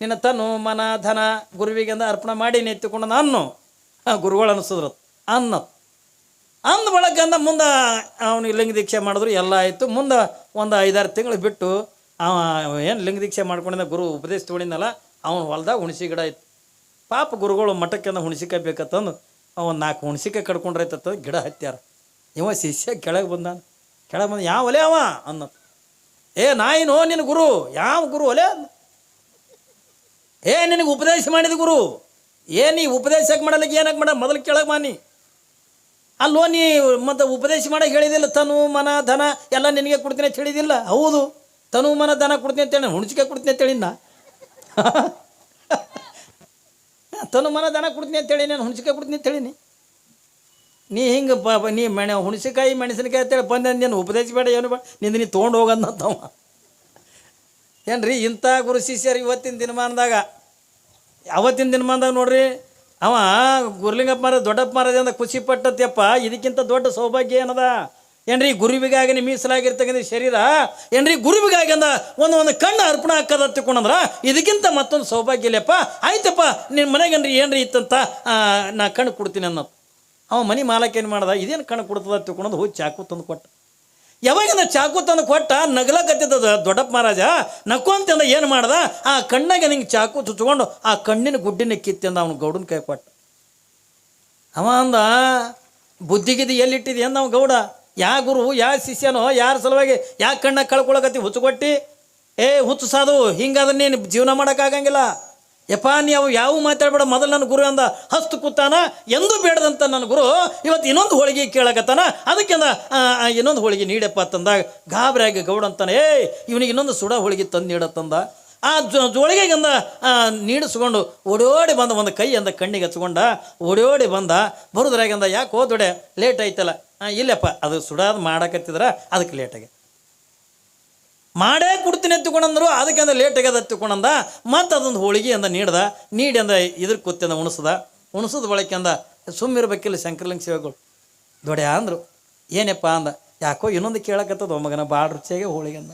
ನಿನ್ನ ತನು, ಮನ, ಧನ, ಗುರುವಿಗೆ ಅಂದ ಅರ್ಪಣೆ ಮಾಡಿ ನೆತ್ತಿಕೊಂಡು ನಾನು ಹಾಂ, ಗುರುಗಳು ಅನಿಸಿದ್ರು ಅನ್ನ. ಅಂದ ಬಳಕ ಅಂದ ಮುಂದೆ ಅವನಿಗೆ ಲಿಂಗ ದೀಕ್ಷೆ ಮಾಡಿದ್ರು, ಎಲ್ಲ ಆಯಿತು. ಮುಂದೆ ಒಂದು ಐದಾರು ತಿಂಗಳು ಬಿಟ್ಟು ಅವ ಏನು ಲಿಂಗ ದೀಕ್ಷೆ ಮಾಡ್ಕೊಂಡಿದ್ದ ಗುರು ಉಪದೇಶ ತೊಗೊಂಡಿದ್ನಲ್ಲ, ಅವನು ಹೊಲ್ದಾಗ ಹುಣಸಿ ಗಿಡ ಇತ್ತು ಪಾಪ ಗುರುಗಳು ಮಠಕ್ಕೆ ಅಂದ ಹುಣಸಿಕಾಯಿ ಬೇಕತ್ತಂದು ಅವನು ನಾಲ್ಕು ಹುಣಸಿಕಾಯಿ ಕಡ್ಕೊಂಡ್ರೈತತ್ತ ಗಿಡ ಹತ್ಯಾರ. ಇವ ಶಿಷ್ಯ ಕೆಳಗೆ ಬಂದಾನ. ಕೆಳಗೆ ಬಂದ, ಯಾವ ಒಲೆ ಅವ? ಅನ್ನ ಏ ನಾಯಿನೋ ನಿನ್ನ ಗುರು, ಯಾವ ಗುರು ಒಲೆ? ಏ ನಿನಗೆ ಉಪದೇಶ ಮಾಡಿದ ಗುರು, ಏ ನೀ ಉಪದೇಶಕ್ಕೆ ಮಾಡಲಿಕ್ಕೆ ಏನಕ್ಕೆ ಮಾಡ, ಮೊದಲು ಕೆಳಗೆ ಮಾನಿ ಅಲ್ಲೋ, ನೀ ಮತ್ತು ಉಪದೇಶ ಮಾಡಕ್ಕೆ ಹೇಳಿದಿಲ್ಲ ತನು, ಮನ, ಧನ, ಎಲ್ಲ ನಿನಗೆ ಕೊಡ್ತೀನಿ ಅಂತ ಹೇಳಿದಿಲ್ಲ. ಹೌದು. ತನು ಮನ ದನ ಕೊಡ್ತೀನಿ ಅಂತೇಳಿ ಹುಣಸಿಕೆ ಕೊಡ್ತೀನಿ ಅಂತೇಳಿ ನಾ ತನು ಮನ ದನ ಕೊಡ್ತೀನಿ ಅಂತ ಹೇಳಿ, ನಾನು ಹುಣಸಿಕೆ ಕೊಡ್ತೀನಿ ಹೇಳಿನಿ. ನೀ ಹಿಂಗೆ ಬ ನೀ ಮೆಣ, ಹುಣಸಿಕಾಯಿ, ಮೆಣಸಿನಕಾಯಿ ಅಂತೇಳಿ ಬಂದೆ, ನೀನು ಉಪದೇಶ ಬೇಡ, ಏನು ಬೇಡ, ನಿಂದು ನೀ ತೊಗೊಂಡು ಹೋಗಂತವ ಏನ್ರಿ, ಇಂಥ ಗುರು ಶಿಷ್ಯರು ಇವತ್ತಿನ ದಿನಮಾನದಾಗ, ಅವತ್ತಿನ ದಿನಮಾನದಾಗ ನೋಡ್ರಿ, ಅವ ಗುರ್ಲಿಂಗಪ್ಪ ಮಾರ ದೊಡ್ಡಪ್ಪ ಮಾರದಿಂದ ಖುಷಿ ಪಟ್ಟತ್ಯಪ್ಪ ಇದಕ್ಕಿಂತ ದೊಡ್ಡ ಸೌಭಾಗ್ಯ ಏನದ? ಏನ್ರಿ ಗುರುವಿಗಾಗಿ ಮೀಸಲಾಗಿರ್ತಕ್ಕಂಥ ಶರೀರ? ಏನ್ರಿ ಗುರುವಿಗಾಗಿ ಅಂದ ಒಂದು ಒಂದು ಕಣ್ಣು ಅರ್ಪಣ ಹಾಕದ ತಿಳ್ಕೊಂಡ್ರ ಇದಕ್ಕಿಂತ ಮತ್ತೊಂದು ಸೌಭಾಗ್ಯ ಇಲ್ಲಪ್ಪ ಆಯ್ತಪ್ಪ ನಿನ್ನ ಮನೆಗೇನ್ರಿ ಏನ್ರಿ ಇತ್ತಂತ? ನಾ ಕಣ್ಣು ಕೊಡ್ತೀನಿ ಅನ್ನೋದು. ಅವ ಮನೆ ಮಾಲಕ್ಕೆ ಏನು ಮಾಡ್ದ? ಇದೇನು ಕಣ್ಣು ಕೊಡ್ತದ ತಿಳ್ಕೊಂಡು ಹೋಗಿ ಚಾಕು ತಂದು ಕೊಟ್ಟ. ಯಾವಾಗಿಂದ ಚಾಕು ತಂದು ಕೊಟ್ಟ? ನಗಲಕತ್ತಿದ್ದದ ದೊಡ್ಡಪ್ಪ ಮಹಾರಾಜ. ನಕ್ಕೊಂತಂದ ಏನು ಮಾಡ್ದ? ಆ ಕಣ್ಣಾಗೆ ನಿಂಗೆ ಚಾಕು ಚುಚ್ಕೊಂಡು ಆ ಕಣ್ಣಿನ ಗುಡ್ಡಿನ ಕಿತ್ತಂದ ಅವನು ಗೌಡನ ಕೈ ಕೊಟ್ಟ. ಅವ ಅಂದ ಬುದ್ಧಿಗಿದ್ದು ಅಂದ ಅವ ಗೌಡ. ಯಾ ಗುರು, ಯಾ ಶಿಷ್ಯನೋ, ಯಾರ ಸಲುವಾಗಿ, ಯಾ ಕಣ್ಣ ಕಳ್ಕೊಳಕತ್ತಿ ಹುಚ್ಚು ಕೊಟ್ಟಿ ಏ, ಹುಚ್ಚು ಸಾಧು, ಹಿಂಗಾದ್ರೆ ನೀನು ಜೀವನ ಮಾಡೋಕ್ಕಾಗಂಗಿಲ್ಲ. ಯಪ್ಪ ನೀವು ಯಾವ ಮಾತಾಡ್ಬೇಡ. ಮೊದಲು ನನ್ನ ಗುರು ಅಂದ, ಹಸ್ತು ಕೂತಾನ, ಎಂದೂ ಬೇಡದಂತ ನನ್ನ ಗುರು, ಇವತ್ತು ಇನ್ನೊಂದು ಹೋಳಿಗೆ ಕೇಳಕತ್ತಾನ. ಅದಕ್ಕೆ ಇನ್ನೊಂದು ಹೋಳಿಗೆ ನೀಡಪ್ಪ ಅಂತಂದಾಗ ಗಾಬರಿಯಾಗಿ ಗೌಡ ಅಂತಾನೆ ಏ ಇವನಿಗೆ ಇನ್ನೊಂದು ಸುಡ ಹೋಳಿಗೆ ತಂದು ನೀಡತ್ತಂದ ಆ ಜೋಳಿಗೆಗಂದ ನೀಡಿಸ್ಕೊಂಡು ಓಡೋಡಿ ಬಂದ ಒಂದು ಕೈ ಅಂದ, ಕಣ್ಣಿಗೆ ಹಚ್ಕೊಂಡ ಓಡೋಡಿ ಬಂದ ಬರೋದ್ರಾಗಂದ ಯಾಕೆ ಹೋದೊಡೆ ಲೇಟ್ ಆಯ್ತಲ್ಲ. ಇಲ್ಲಪ್ಪ, ಅದು ಸುಡಾದು ಮಾಡಕತ್ತಿದ್ರ ಅದಕ್ಕೆ ಲೇಟಾಗಿ ಮಾಡೇ ಕೊಡ್ತೀನಿ ಎತ್ತುಕೊಂಡಂದ್ರು ಅದಕ್ಕೆ ಅಂದ ಲೇಟಾಗಿ ಆಗ್ಯದ ಎತ್ತುಕೊಂಡಂದ ಮತ್ತು ಅದೊಂದು ಹೋಳಿಗೆ ಅಂದ ನೀಡ್ದ, ನೀಡಿ ಅಂದ ಇದ್ರ ಕೂತ್ಯಂದ ಉಣಿಸ್ದ. ಉಣಿಸದ ಬಳಕೆ ಅಂದ ಸುಮ್ಮಿರ್ಬೇಕಿಲ್ಲ ಶಂಕರಲಿಂಗ ಸೇವೆಗಳು ದೊಡೆಯ ಅಂದರು ಏನಪ್ಪ ಅಂದ, ಯಾಕೋ ಇನ್ನೊಂದು ಕೇಳಕತ್ತದ ಮಗನ ಭಾಳ ರುಚಿಯಾಗೆ ಹೋಳಿಗೆ ಅಂದ.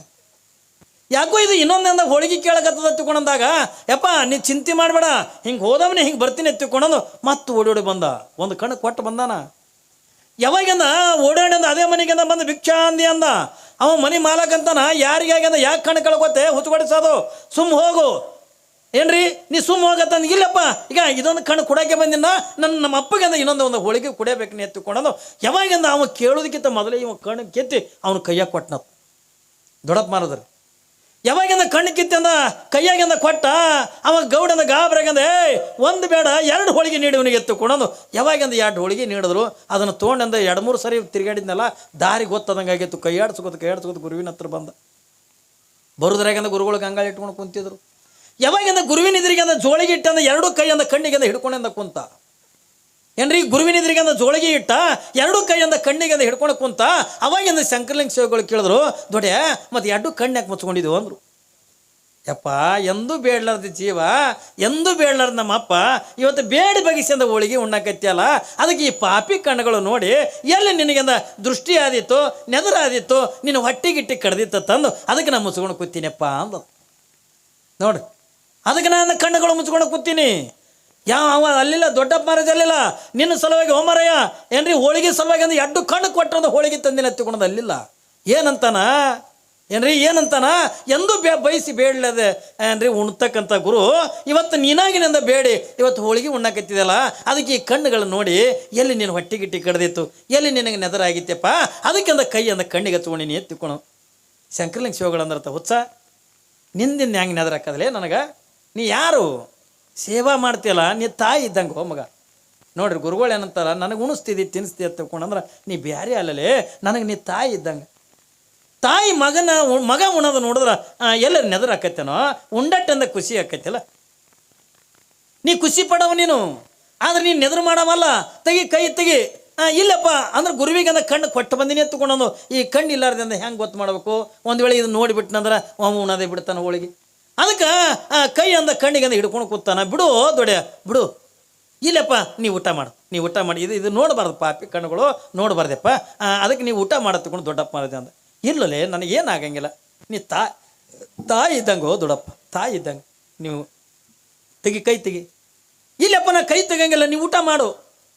ಯಾಕೋ ಇದು ಇನ್ನೊಂದಿಂದ ಹೋಳಿಗೆ ಕೇಳಕತ್ತದ ಎತ್ತುಕೊಂಡಂದಾಗ ಯಪ್ಪ, ನೀ ಚಿಂತೆ ಮಾಡಬೇಡ, ಹಿಂಗೆ ಹೋದವನೇ ಹಿಂಗೆ ಬರ್ತೀನಿ ಎತ್ತಿಕೊಂಡಂದು ಮತ್ತು ಓಡಿ ಓಡಿ ಬಂದ, ಒಂದು ಕಣ್ಣು ಕೊಟ್ಟು ಬಂದಾನ. ಯಾವಾಗಿಂದ ಓಡಾಡಂದ ಅದೇ ಮನೆಗಿಂದ ಬಂದು ಭಿಕ್ಷಾ ಅಂದಿ. ಅಂದ ಅವ ಮನೆ ಮಾಲಕಂತಾನ ಯಾರಿಗಾಗಿ ಅಂದ ಯಾಕೆ ಕಣ್ಣು ಕಳ್ಕೊತೆ ಹುಚ್ಚುಗೊಡಿಸೋದು ಸುಮ್ಮ ಹೋಗು. ಏನ್ರಿ? ನೀ ಸುಮ್ಮ ಹೋಗತ್ತಂದ. ಇಲ್ಲಪ್ಪ. ಈಗ ಇದೊಂದು ಕಣ್ಣು ಕುಡಕ್ಕೆ ಬಂದಿನ ನನ್ನ ನಮ್ಮ ಅಪ್ಪಗಂದ ಇನ್ನೊಂದು ಒಂದು ಹೋಳಿಗೆ ಕುಡಿಯಬೇಕು ನೀ ಎತ್ತಿಕೊಂಡು ಯಾವಾಗಿಂದ ಅವನು ಕೇಳೋದಕ್ಕಿಂತ ಮೊದಲೇ ಇವ ಕಣ್ಣು ಕೆತ್ತಿ ಅವನು ಕೈಯಾಗ ಕೊಟ್ಟನ ದೊಡ್ಡಪ್ಪ ಮಾರದ್ರಿ. ಯಾವಾಗಿಂದ ಕಣ್ಣು ಕಿತ್ತಂದ ಕೈಯಾಗಿಂದ ಕೊಟ್ಟ ಅವ ಗೌಡನ ಗಾಬ್ರಾಗಂದ ಏ ಒಂದು ಬೇಡ, ಎರಡು ಹೋಳಿಗೆ ನೀಡಿ ಅವನಿಗೆ ಎತ್ತುಕೊಂಡಂದು ಯಾವಾಗಿಂದ ಎರಡು ಹೋಳಿಗೆ ನೀಡಿದ್ರು, ಅದನ್ನು ತೊಗೊಂಡಂದ ಎರಡು ಮೂರು ಸರಿ ತಿರುಗಾಡಿದ್ನಲ್ಲ ದಾರಿ ಗೊತ್ತದಂಗೆ ಆಗಿತ್ತು. ಕೈ ಆಡ್ಸ್ಕೋತ ಕೈ ಆಡ್ಸ್ಕೋತ ಗುರುವಿನ ಹತ್ರ ಬಂದ. ಬರುದ್ರಾಗಿಂದ ಗುರುಗಳು ಗಂಗಾಳ ಇಟ್ಕೊಂಡು ಕುಂತಿದ್ರು. ಯಾವಾಗಿಂದ ಗುರುವಿನ ಎದುರಿಗಂದ ಜೋಳಿಗೆ ಇಟ್ಟಂದ, ಎರಡು ಕೈಯಿಂದ, ಕಣ್ಣಿಗೆಂದ ಹಿಡ್ಕೊಂಡಂದ ಕುಂತ. ಏನ್ರಿ, ಗುರುವಿನ ಎದುರಿಗಂದ ಜೋಳಿಗೆ ಇಟ್ಟ, ಎರಡು ಕೈಯಿಂದ ಕಣ್ಣಿಗೆಂದ ಹಿಡ್ಕೊಂಡು ಕುಂತ ಅವಾಗಿಂದ ಶಂಕರಲಿಂಗ ಸೇವೆಗಳು ಕೇಳಿದ್ರು, ದೊಡ್ಡ, ಮತ್ತೆ ಎರಡು ಕಣ್ಣಾಕೆ ಮುಚ್ಕೊಂಡಿದ್ವು? ಅಂದ್ರು. ಯಪ್ಪ, ಎಂದೂ ಬೇಡಲಾರ್ದ ಜೀವ, ಎಂದೂ ಬೇಡಲಾರ್ದ ನಮ್ಮ ಅಪ್ಪ ಇವತ್ತು ಬೇಡಿ ಬಗಿಸಿಂದ ಹೋಳಿಗೆ ಉಣ್ಣಾಕತ್ತಿಯಲ್ಲ ಅದಕ್ಕೆ ಈ ಪಾಪಿ ಕಣ್ಣುಗಳು ನೋಡಿ, ಎಲ್ಲಿ ನಿನಗೆಂದ ದೃಷ್ಟಿ ಆದಿತ್ತು ನೆದರಾದಿತ್ತು ನಿನ್ನ ಹೊಟ್ಟೆಗಿಟ್ಟಿ ಕಡ್ದಿತ್ತ ತಂದು, ಅದಕ್ಕೆ ನಾನು ಮುಚ್ಕೊಂಡು ಕೂತೀನಪ್ಪ ಅಂದ ನೋಡ್ರಿ, ಅದಕ್ಕೆ ನಾನು ಕಣ್ಣುಗಳು ಮುಚ್ಕೊಂಡು ಕೂತೀನಿ. ಯಾವ ಅವ ಅಲ್ಲಿಲ್ಲ, ದೊಡ್ಡಪ್ಪ ಮಹಾರಾಜ್ ಅಲ್ಲಿಲ್ಲ. ನಿನ್ನ ಸಲುವಾಗಿ ಹೋಮರಯ್ಯ, ಏನ್ರಿ, ಹೋಳಿಗೆ ಸಲುವಾಗಿ ಅಂದ್ರೆ ಎಡ್ಡು ಕಣ್ಣು ಕೊಟ್ಟರೆ ಹೋಳಿಗೆ ತಂದಿನ ಎತ್ತಿಕೊಂಡು ಅಲ್ಲಿಲ್ಲ. ಏನಂತಾನ? ಏನ್ರಿ, ಏನಂತಾನ? ಎಂದು ಬೇ, ಬಯಸಿ ಬೇಡಲದೆ. ಏನ್ರಿ, ಉಣ್ತಕ್ಕಂಥ ಗುರು, ಇವತ್ತು ನೀನಾಗಿನಿಂದ ಬೇಡಿ. ಇವತ್ತು ಹೋಳಿಗೆ ಉಣ್ಣಕತ್ತಿದೆಯಲ್ಲ, ಅದಕ್ಕೆ ಈ ಕಣ್ಣುಗಳು ನೋಡಿ, ಎಲ್ಲಿ ನೀನು ಹೊಟ್ಟಿಗಿಟ್ಟಿ ಕಡ್ದಿತ್ತು, ಎಲ್ಲಿ ನಿನಗೆ ನೆದರಾಗಿತ್ತಪ್ಪ ಅದಕ್ಕೆ ಅಂದ ಕೈ ಅಂದ ಕಣ್ಣಿಗೆ ಹತ್ಕೊಂಡು ನೀನು ಎತ್ತಿಕೊಂಡು ಶಂಕರಲಿಂಗ ಶಿವಗಳು ಅಂದ್ರತ ಹುಚ್ಚ. ನಿಂದಿನ ಹೆಂಗೆ ನೆದರಾಕದಲೇ ನನಗೆ? ನೀ ಯಾರು? ಸೇವಾ ಮಾಡ್ತೀಯಲ್ಲ, ನೀ ತಾಯಿ ಇದ್ದಂಗೆ ಹೋ ಮಗ. ನೋಡ್ರಿ, ಗುರುಗಳು ಏನಂತಾರ, ನನಗೆ ಉಣಿಸ್ತಿದ್ದಿ ತಿನ್ನಿಸ್ತಿ ಅಂತ ನೀ ಬ್ಯಾರೆ ಅಲ್ಲಲೇ, ನನಗೆ ನೀ ತಾಯಿ ಇದ್ದಂಗೆ. ತಾಯಿ ಮಗನ ಮಗ ಉಣೋದು ನೋಡಿದ್ರೆ ಎಲ್ಲರೂ ನೆದರಾಕತ್ತೇನೋ ಉಂಡಟ್ಟಂದ ಖುಷಿ ಆಕೈತಿಲ್ಲ. ನೀ ಖುಷಿ ಪಡವ ನೀನು, ಆದ್ರೆ ನೀನು ನೆದರು ಮಾಡವಲ್ಲ. ತೆಗಿ, ಕೈ ತೆಗಿ ಇಲ್ಲಪ್ಪ, ಅಂದ್ರೆ ಗುರುವಿಗೆ ಅಂದ್ರೆ ಕಣ್ಣು ಕೊಟ್ಟು ಬಂದಿನಿ ಎತ್ತುಕೊಂಡು ಈ ಕಣ್ಣು ಇಲ್ಲಾರ್ದಿಂದ ಹೆಂಗೆ ಗೊತ್ತು ಮಾಡಬೇಕು? ಒಂದು ವೇಳೆ ಇದು ನೋಡಿಬಿಟ್ನಂದ್ರೆ, ಅವ ಉಣದೇ ಬಿಡ್ತಾನೆ ಹೋಳಿಗೆ. ಅದಕ್ಕೆ ಕೈ ಅಂದ ಕಣ್ಣಿಗೆ ಅಂದ ಹಿಡ್ಕೊಂಡು ಕೂತಾನ. ಬಿಡು ದೊಡ್ಡ, ಬಿಡು. ಇಲ್ಲಪ್ಪ ನೀ ಊಟ ಮಾಡು. ನೀ ಊಟ ಮಾಡಿ. ಇದು ಇದು ನೋಡಬಾರ್ದು ಪಾಪಿ ಕಣ್ಣುಗಳು, ನೋಡಬಾರ್ದಪ್ಪ. ಅದಕ್ಕೆ ನೀವು ಊಟ ಮಾಡ ತಗೊಂಡು ದೊಡ್ಡಪ್ಪ ಮಾಡಿದೆ ಅಂದ. ಇಲ್ಲಲೇ ನನಗೇನು ಆಗಂಗಿಲ್ಲ. ನೀ ತಾ, ತಾಯಿ ಇದ್ದಂಗೆ ದೊಡ್ಡಪ್ಪ, ತಾಯಿ ಇದ್ದಂಗೆ. ನೀವು ತೆಗಿ, ಕೈ ತೆಗಿ. ಇಲ್ಲಪ್ಪ, ನಾ ಕೈ ತೆಗಂಗಿಲ್ಲ ನೀವು ಊಟ ಮಾಡು.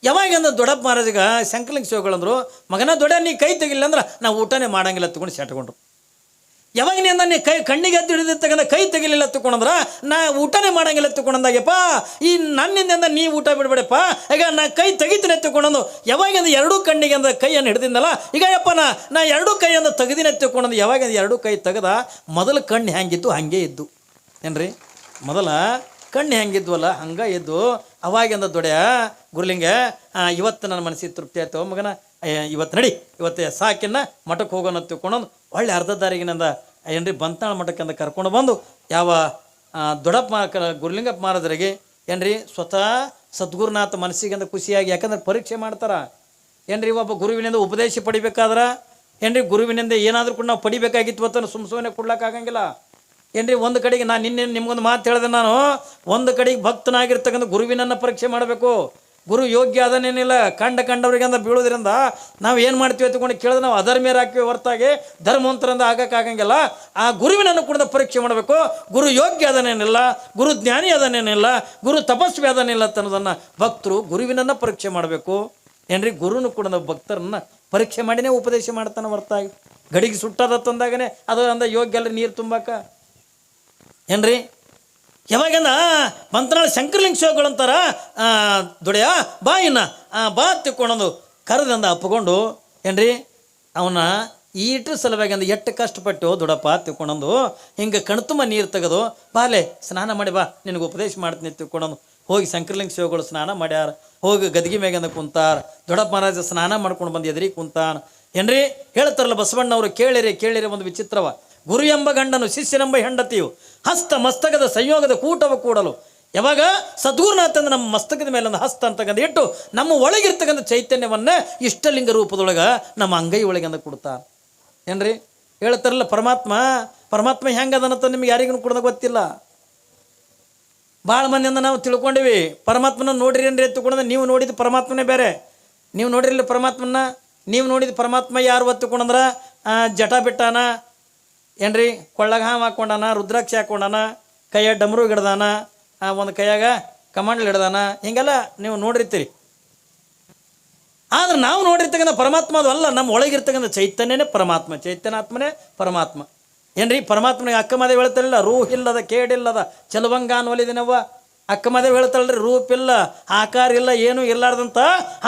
ಯಾವಾಗಂದ ದೊಡ್ಡಪ್ಪ ಮಹಾರಾಜಿಗೆ ಶಂಕಲಿಂಗ ಶಿವಗಳಂದ್ರು ಮಗನ ದೊಡ್ಡ ನೀ ಕೈ ತೆಗಿಲ್ಲ ಅಂದ್ರೆ ನಾವು ಊಟನೇ ಮಾಡಂಗಿಲ್ಲ ತಗೊಂಡು ಸೆಟ್ಕೊಂಡ್ರು ಯಾವಾಗ ನೀ ಕೈ ಕಣ್ಣಿಗೆ ಎದ್ದು ಹಿಡಿದ ಕೈ ತೆಗಿಲಿಲ್ಲ ತಗೊಂಡ್ರ ನಾ ಊಟನೇ ಮಾಡಂಗಿಲ್ಲ ತಗೊಂಡಂದಾಗಪ್ಪ ಈ ನನ್ನಿಂದ ನೀ ಊಟ ಬಿಡಬೇಡಪ್ಪ. ಈಗ ನಾ ಕೈ ತೆಗಿತೀನಿ ತಗೊಂಡು ಯಾವಾಗಿಂದ ಎರಡೂ ಕಣ್ಣಿಗೆ ಅಂದ ಕೈಯನ್ನು ಹಿಡ್ದಿಂದಲ್ಲ ಈಗ ಯಪ್ಪ, ನಾ ನಾ ಎರಡೂ ಕೈಯಿಂದ ತೆಗೆದಿನ ತಗೊಂಡು ಯಾವಾಗಿಂದ ಎರಡೂ ಕೈ ತೆಗೆದ, ಮೊದಲು ಕಣ್ಣು ಹೆಂಗಿತ್ತು ಹಾಗೆ ಇದ್ದು. ಏನ್ರಿ? ಮೊದಲ ಕಣ್ಣು ಹೆಂಗಿದ್ವಲ್ಲ ಹಂಗೆ ಇದ್ದು, ಅವಾಗಿಂದ ದೊಡೆಯ ಗುರುಲಿಂಗ ಇವತ್ತು ನನ್ನ ಮನಸ್ಸಿಗೆ ತೃಪ್ತಿ ಆಯ್ತು, ಮಗನ ಇವತ್ತು ನಡಿ, ಇವತ್ತು ಸಾಕಿನ್ನ ಮಠಕ್ಕೆ ಹೋಗೋಣ ತಿಳ್ಕೊಂಡು ಒಳ್ಳೆ ಅರ್ಧ ತಾರೀಕಿನಿಂದ ಏನ್ರಿ ಬಂತಾಳ ಮಠಕ್ಕಿಂದ ಕರ್ಕೊಂಡು ಬಂದು ಯಾವ ದೊಡ್ಡಪ್ಪ ಕ- ಗುರುಲಿಂಗಪ್ಪ ಮಹಾರಾಜರಿಗೆ, ಏನ್ರಿ ಸ್ವತಃ ಸದ್ಗುರುನಾಥ ಮನಸ್ಸಿಗಿಂದ ಖುಷಿಯಾಗಿ ಯಾಕಂದ್ರೆ ಪರೀಕ್ಷೆ ಮಾಡ್ತಾರ. ಏನ್ರಿ ಒಬ್ಬ ಗುರುವಿನಿಂದ ಉಪದೇಶ ಪಡಿಬೇಕಾದ್ರೆ, ಏನ್ರಿ ಗುರುವಿನಿಂದ ಏನಾದರೂ ಕೂಡ ನಾವು ಪಡಿಬೇಕಾಗಿತ್ತು ಅಂತ ಸುಮ್ ಸುಮ್ಮನೆ ಕೊಡ್ಲಕ್ಕಾಗಂಗಿಲ್ಲ ಏನ್ರಿ ಒಂದು ಕಡೆಗೆ ನಾನು ನಿನ್ನೆ ನಿಮ್ಗೊಂದು ಮಾತು ಹೇಳಿದೆ ನಾನು, ಒಂದು ಕಡೆಗೆ ಭಕ್ತನಾಗಿರ್ತಕ್ಕಂಥ ಗುರುವಿನನ್ನು ಪರೀಕ್ಷೆ ಮಾಡಬೇಕು. ಗುರು ಯೋಗ್ಯ ಅದನ್ನೇನಿಲ್ಲ ಕಂಡ ಕಂಡವರಿಗೆ ಅಂತ ಬೀಳೋದ್ರಿಂದ ನಾವು ಏನು ಮಾಡ್ತೀವಿ ಅಂತಕೊಂಡು ಕೇಳಿದ್ರೆ ನಾವು ಅಧರ್ಮೀಯರು ಹಾಕ್ತೀವಿ ಹೊರತಾಗಿ, ಧರ್ಮವಂತರಿಂದ ಆಗಕ್ಕಾಗಂಗಿಲ್ಲ ಆ ಗುರುವಿನನ್ನು ಕೂಡ ಪರೀಕ್ಷೆ ಮಾಡಬೇಕು. ಗುರು ಯೋಗ್ಯ ಅದನ್ನೇನಿಲ್ಲ ಗುರು ಜ್ಞಾನಿ ಅದನ್ನೇನಿಲ್ಲ ಗುರು ತಪಸ್ವಿ ಅದನ್ನಿಲ್ಲ ಅನ್ನೋದನ್ನು ಭಕ್ತರು ಗುರುವಿನನ್ನು ಪರೀಕ್ಷೆ ಮಾಡಬೇಕು. ಏನ್ರಿ? ಗುರುನು ಕೂಡ ನಾವು ಭಕ್ತರನ್ನ ಪರೀಕ್ಷೆ ಮಾಡಿನೇ ಉಪದೇಶ ಮಾಡ್ತಾನೆ ಹೊರತಾಗಿ. ಗಡಿಗೆ ಸುಟ್ಟದ ತಂದಾಗನೇ ಅದು ಅಂದ ಯೋಗ್ಯ ಅಲ್ರಿ ನೀರು ತುಂಬಾಕ. ಏನ್ರಿ? ಯಾವಾಗಂದ ಬಂತನಾಳ ಶಂಕರಲಿಂಗ ಶೋಗಳು ಅಂತಾರ ದುಡಿಯ ಬಾ ಇನ್ನ ಬಾ ತಿಕ್ಕೊಂಡು ಕರೆದಂದ ಅಪ್ಕೊಂಡು ಏನ್ರಿ? ಅವನ ಈಟು ಸಲುವಾಗಿ ಎಷ್ಟು ಕಷ್ಟಪಟ್ಟು ದುಡಪ್ಪ ತಿಕ್ಕೊಂಡು ಹಿಂಗೆ ಕಣ್ತುಂಬ ನೀರು ತೆಗೆದು ಬಾಲೆ ಸ್ನಾನ ಮಾಡಿ ಬಾ, ನಿನಗೆ ಉಪದೇಶ ಮಾಡ್ತೀನಿ ತಿಕ್ಕೊಂಡು ಹೋಗಿ ಶಂಕರಲಿಂಗ ಶಿವಗಳು ಸ್ನಾನ ಮಾಡ್ಯಾರ, ಹೋಗಿ ಗದಿಗೆ ಮೇಗಂದ ಕುಂತಾರ, ದೊಡ್ಡಪ್ಪ ಮಹಾರಾಜ ಸ್ನಾನ ಮಾಡ್ಕೊಂಡು ಬಂದು ಎದುರಿ ಕುಂತಾನ. ಏನ್ರಿ? ಹೇಳ್ತಾರಲ್ಲ ಬಸವಣ್ಣವರು, ಕೇಳಿರಿ ಕೇಳಿರಿ, ಒಂದು ವಿಚಿತ್ರವ. ಗುರು ಎಂಬ ಗಂಡನು, ಶಿಷ್ಯನೆಂಬ ಹೆಂಡತಿಯು ಹಸ್ತ ಮಸ್ತಕದ ಸಂಯೋಗದ ಕೂಟವ ಕೂಡಲು. ಯಾವಾಗ? ಸದ್ಗುರುನಾಥಂದ ನಮ್ಮ ಮಸ್ತಕದ ಮೇಲೆ ಒಂದು ಹಸ್ತ ಅಂತಕ್ಕಂಥ ಇಟ್ಟು ನಮ್ಮ ಒಳಗಿರ್ತಕ್ಕಂಥ ಚೈತನ್ಯವನ್ನ ಇಷ್ಟಲಿಂಗ ರೂಪದೊಳಗೆ ನಮ್ಮ ಅಂಗೈ ಒಳಗಿಂದ ಕೊಡ್ತಾ ಏನ್ರಿ? ಹೇಳ್ತಾರಲ್ಲ, ಪರಮಾತ್ಮ ಪರಮಾತ್ಮ ಹೆಂಗದನಂತ ನಿಮ್ಗೆ ಯಾರಿಗೂ ಕೂಡ ಗೊತ್ತಿಲ್ಲ. ಭಾಳ ಮಂದಿಯಿಂದ ನಾವು ತಿಳ್ಕೊಂಡಿವಿ. ಪರಮಾತ್ಮನ ನೋಡ್ರಿ ಏನ್ರಿ ಎತ್ತುಕೊಂಡ್ರೆ ನೀವು ನೋಡಿದ ಪರಮಾತ್ಮನೇ ಬೇರೆ. ನೀವು ನೋಡಿರಲಿಲ್ಲ ಪರಮಾತ್ಮನ ನೀವು ನೋಡಿದ ಪರಮಾತ್ಮ ಯಾರು ಒತ್ತುಕೊಂಡಂದ್ರ ಜಟ ಬಿಟ್ಟಾನ ಏನ್ರಿ? ಕೊಳ್ಳಾಗ ಹಾಕೊಂಡಾನ ಹಾಕ್ಕೊಂಡಾನ, ರುದ್ರಾಕ್ಷಿ ಹಾಕ್ಕೊಂಡಾನ, ಕೈಯಾಗ ಡಮರು ಹಿಡ್ದಾನ ಒಂದು ಕೈಯಾಗ ಕಮಂಡಲ್ ಹಿಡ್ದಾನ, ಹಿಂಗೆಲ್ಲ ನೀವು ನೋಡಿರ್ತೀರಿ. ಆದ್ರೆ ನಾವು ನೋಡಿರ್ತಕ್ಕಂಥ ಪರಮಾತ್ಮ ಅದು ಅಲ್ಲ, ನಮ್ಮ ಒಳಗಿರ್ತಕ್ಕಂಥ ಚೈತನ್ಯನೇ ಪರಮಾತ್ಮ, ಚೈತನ್ಯಾತ್ಮನೇ ಪರಮಾತ್ಮ. ಏನ್ರಿ? ಪರಮಾತ್ಮನಿಗೆ ಅಕ್ಕಮದೇವ್ ಹೇಳ್ತಾರಲ್ಲ ರೂಹಿಲ್ಲದ ಕೇಡಿಲ್ಲದ ಚಲುವಂಗ ಅನ್ವಲಿದಿನವ್ವ ಅಕ್ಕಮದೇವ್ ಹೇಳ್ತಾಳ್ರಿ ರೂಪ ಇಲ್ಲ, ಆಕಾರ ಇಲ್ಲ, ಏನೂ ಇರ್ಲಾರ್ದಂತ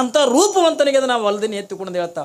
ಅಂಥ ರೂಪವಂತನಿಗೆ ಅದು ನಾವು ಹೊಲ್ದಿನ ಎತ್ತಿಕೊಂಡು ಹೇಳ್ತಾ